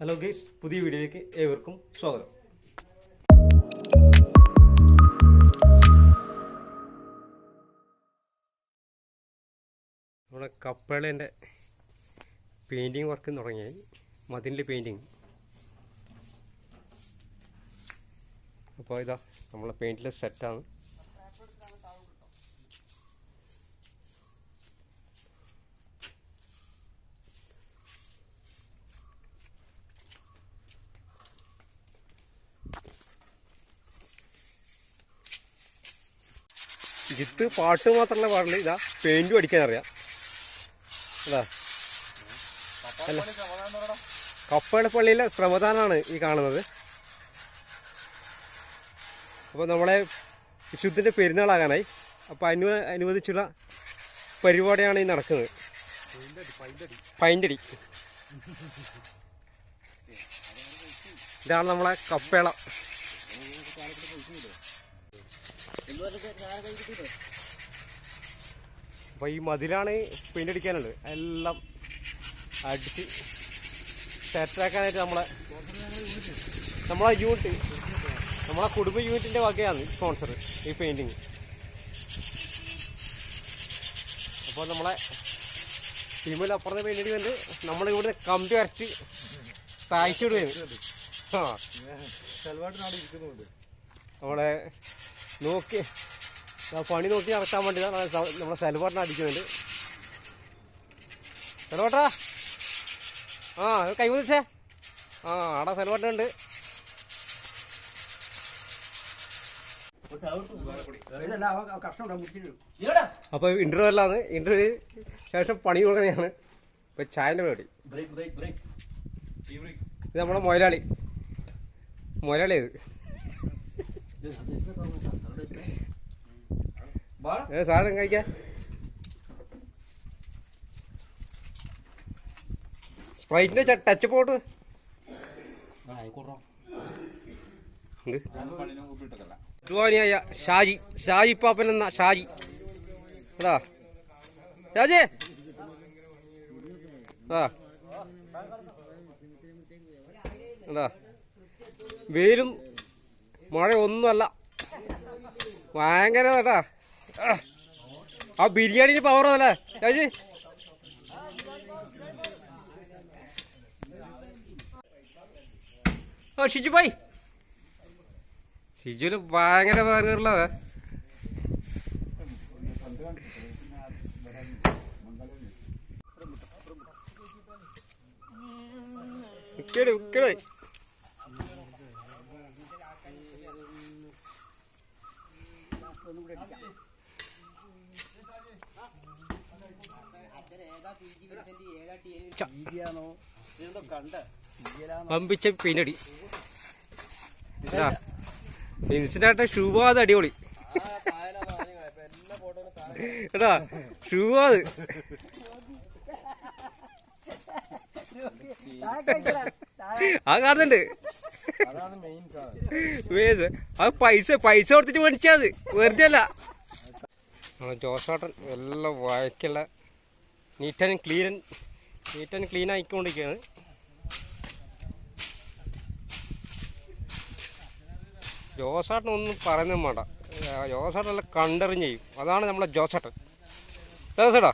Hello guys പുതിയ വീഡിയോയിലേക്ക് ഏവർക്കും സ്വാഗതം. നമ്മുടെ കപ്പളേന്റെ പെയിന്റിങ് വർക്ക് തുടങ്ങിയായി മതിലിന്റെ പെയിന്റിങ് അപ്പോൾ ഇതാ നമ്മളെ പെയിന്റിലെ സെറ്റാണ് ജിത്ത് പാട്ട് മാത്രമല്ല പാടില്ല ഇതാ പെയിന്റും അടിക്കാൻ അറിയാം അതാ. അല്ല. കപ്പയുടെ പള്ളിയിലെ ശ്രമദാനാണ് ഈ കാണുന്നത്. അപ്പോൾ നമ്മളെ വിശുദ്ധിന്റെ പെരുന്നാളാകാനായി. അപ്പോൾ അനു അനുവദിച്ചുള്ള പരിപാടിയാണ് ഈ നടക്കുന്നത്. പൈന്റടി ഇതാണ് നമ്മളെ കപ്പേള. അപ്പോൾ ഈ മതിലാണ് പെയിന്റ് അടിക്കാനുള്ളത്. എല്ലാം അടിച്ച് സെറ്റാക്കാനായിട്ട് നമ്മളെ നമ്മളെ യൂണിറ്റ് നമ്മളെ കുടുംബ യൂണിറ്റിന്റെ വകയാണ് സ്പോൺസർ ഈ പെയിന്റിങ് അപ്പോൾ നമ്മളെ ടീമിൽ അപ്പുറത്തെ പെയിന്റ് അടിക്കുന്നുണ്ട് നമ്മളിവിടെ കമ്പി അരച്ച് താഴ്ച വിടുകയാണ് ആ. നമ്മളെ നോക്കി പണി നോക്കി നടക്കാൻ വേണ്ടി നമ്മളെ സെൽവാട്ടിനെ അടിക്കുന്നുണ്ട് സെലബോട്ടാ ആ കൈ മുതിച്ചേ ആ ആടാ സെൽവാട്ടിനുണ്ട് അപ്പൊ ഇന്റർവ്യൂ അല്ലാന്ന് ഇന്റർവ്യൂ ശേഷം പണി കൊടുക്കുന്നതാണ് ഇപ്പൊ ചായന്റെ പരിപാടി. ഇത് നമ്മളെ മുതലാളി മുതലാളി ഇത് സാധനം കഴിക്കാൻ സ്പ്രൈറ്റിന്റെ ടച്ച് പോട്ട് ജുവാനിയായ ഷാജി. ഷാജി പാപ്പൻ എന്ന ഷാജി. അതാ ഷാജി. ആ. അതാ വെയിലും മഴ ഒന്നുമല്ല. ഭയങ്കര കേട്ടാ ആ ബിരിയാണിന് പവർ അതല്ലേ ചേച്ചി. ഓ ഷിജു പോയി. ഷിജുവിന് ഭയങ്കര ബർഗറുള്ളത് ഉക്കടി ഉക്കടി പമ്പിച്ച പിന്നടി. ഇൻസിഡന്റ് ഷൂവാത് അടിപൊളി. എടാ ഷൂവാത് ആ കാണുന്നുണ്ട് അത് പൈസ പൈസ കൊടുത്തിട്ട് മേടിച്ചാ അത് വെറുതെ അല്ല. ജോസാട്ടൻ എല്ലാം വഴക്കുള്ള neat and clean neat and clean ആയിക്കൊണ്ടിരിക്കുകയാണ്. ജോസാട്ടൻ ഒന്നും പറയുന്നതും വേണ്ട. ജോസാട്ടൻ എല്ലാം കണ്ടറിഞ്ഞ് ചെയ്യും. അതാണ് നമ്മളെ ജോസാട്ടൻ ജോസേട്ടാ